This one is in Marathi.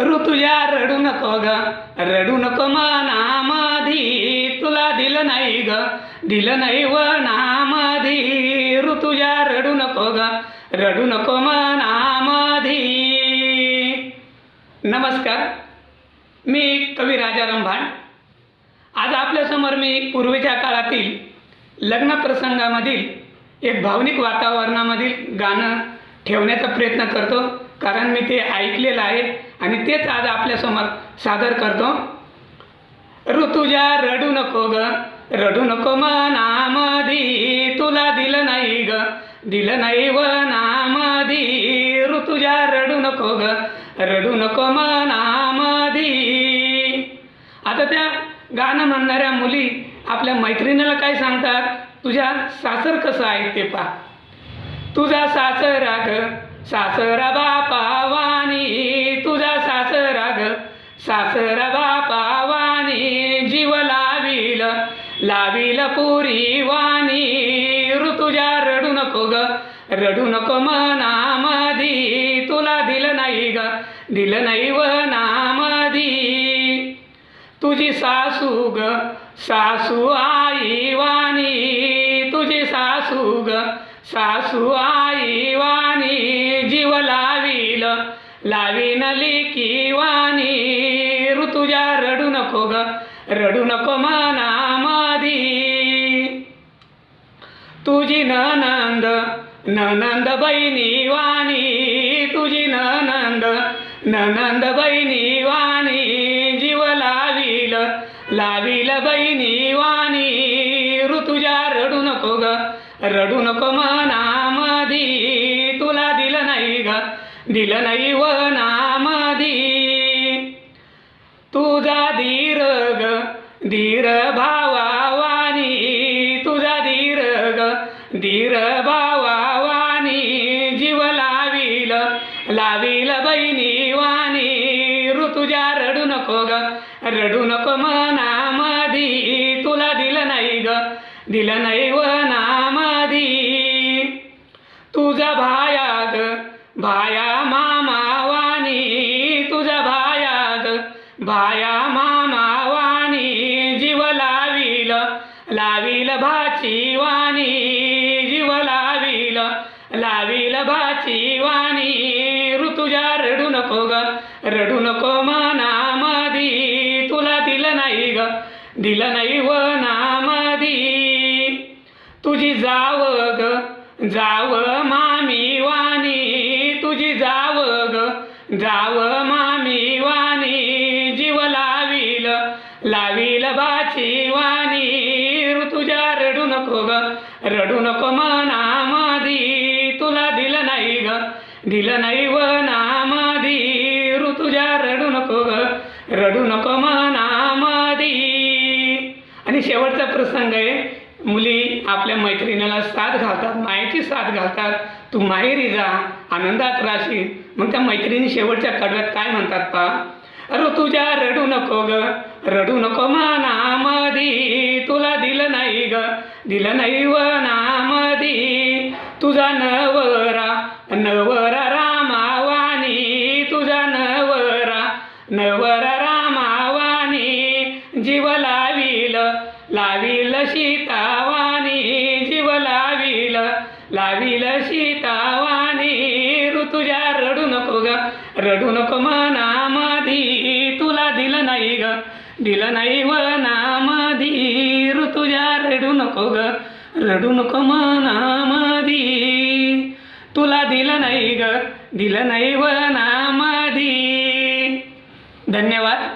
ऋतुजा रडू नको ग. रडू नको मनामधी तुला दिलं नाही ग. दिलं नाही व नामधी. ऋतुजा रडू नको ग. रडू नको मनामधी नमस्कार. मी कवी राजाराम भांड आज आपल्यासमोर मी पूर्वीच्या काळातील लग्न प्रसंगामधील एक भावनिक वातावरणामधील गाणं ठेवण्याचा प्रयत्न करतो. कारण मी ते ऐकलेलं आहे. आणि तेच आज आपल्यासमोर सादर करतो. ऋतुजा रडू नको ग रडू नको मनामधी तुला दिलं नाही ग दिलं नाही व नामधी. ऋतुजा रडू नको ग रडू नको मनामधी आता त्या गाणं म्हणणाऱ्या मुली आपल्या मैत्रिणीला काय सांगतात? तुझ्या सासर कसं आहे ते पा तुझा सासरा ग सासरा बा लावील पुरी वाणी ऋतुजा रडू नको ग. रडू नको मनामधी तुला दिलं नाही ग. दिलं नाही व नामधी. तुझी सासू ग सासू आई वाणी तुझी सासू ग सासू आई वाणी जीव लावील. लावीन लिखी वाणी ऋतुजा रडू नको ग. रडू नको मनामादी तुझी ननंद ननंद बहिणी वाणी. तुझी ननंद ननंद बहिणी वाणी. जीव लावील लावील बहिणी वाणी. ऋतुजा रडू नको ग रडू नको मनामधी तुला दिलं नाही ग दिलं नाही व नामधी तुझा दि धीर भावा वाणी तुझा धीर ग. धीर भावा वाणी जीव लावील. लावील बहिणी वाणी ऋतुजा रडू नको ग. रडू नको मनामधी तुला दिलं नाही ग. दिलं नाही व नामधी तुझा भाया ग. भाया मामा वाणी तुझा भाया ग. भाया लावील भाची वाणी जीव लावील. लावील भाची वाणी ऋतुजा रडू नको ग. रडू नको मनामधी तुला दिलं नाही ग. दिलं नाही व नामधी तुझी जाव ग जाव मामी वाणी. तुझी जाव ग जाव मा रडू नको मनामधी तुला दिलं नाही ग. दिलं नाही व नामधी ऋतुजा रडू नको ग. रडू नको मनामधी आणि शेवटचा प्रसंग आहे मुली आपल्या मैत्रिणीला साथ घालतात मायेची साथ घालतात. तू माहेरी जा आनंदात राहशील. मग त्या मैत्रिणी शेवटच्या कडव्यात काय म्हणतात पा तुझ्या रडू नको ग. रडू नको मनामधी तुला दिलं नाही ग. दिलं नाही व नामधी. तुझा नवरा नवरा रामावानी. तुझा नवरा नवरा रामावानी. जीव लावील लावील सीतावानी. जीव लावील लावील सीतावाणी ऋतुजा रडू नको ग. रडू नको मना दिलं नाही व नामधी ऋतुजा रडू नको ग रडू नको मनामधी तुला दिलं नाही ग दिलं नाही व नामधी. धन्यवाद.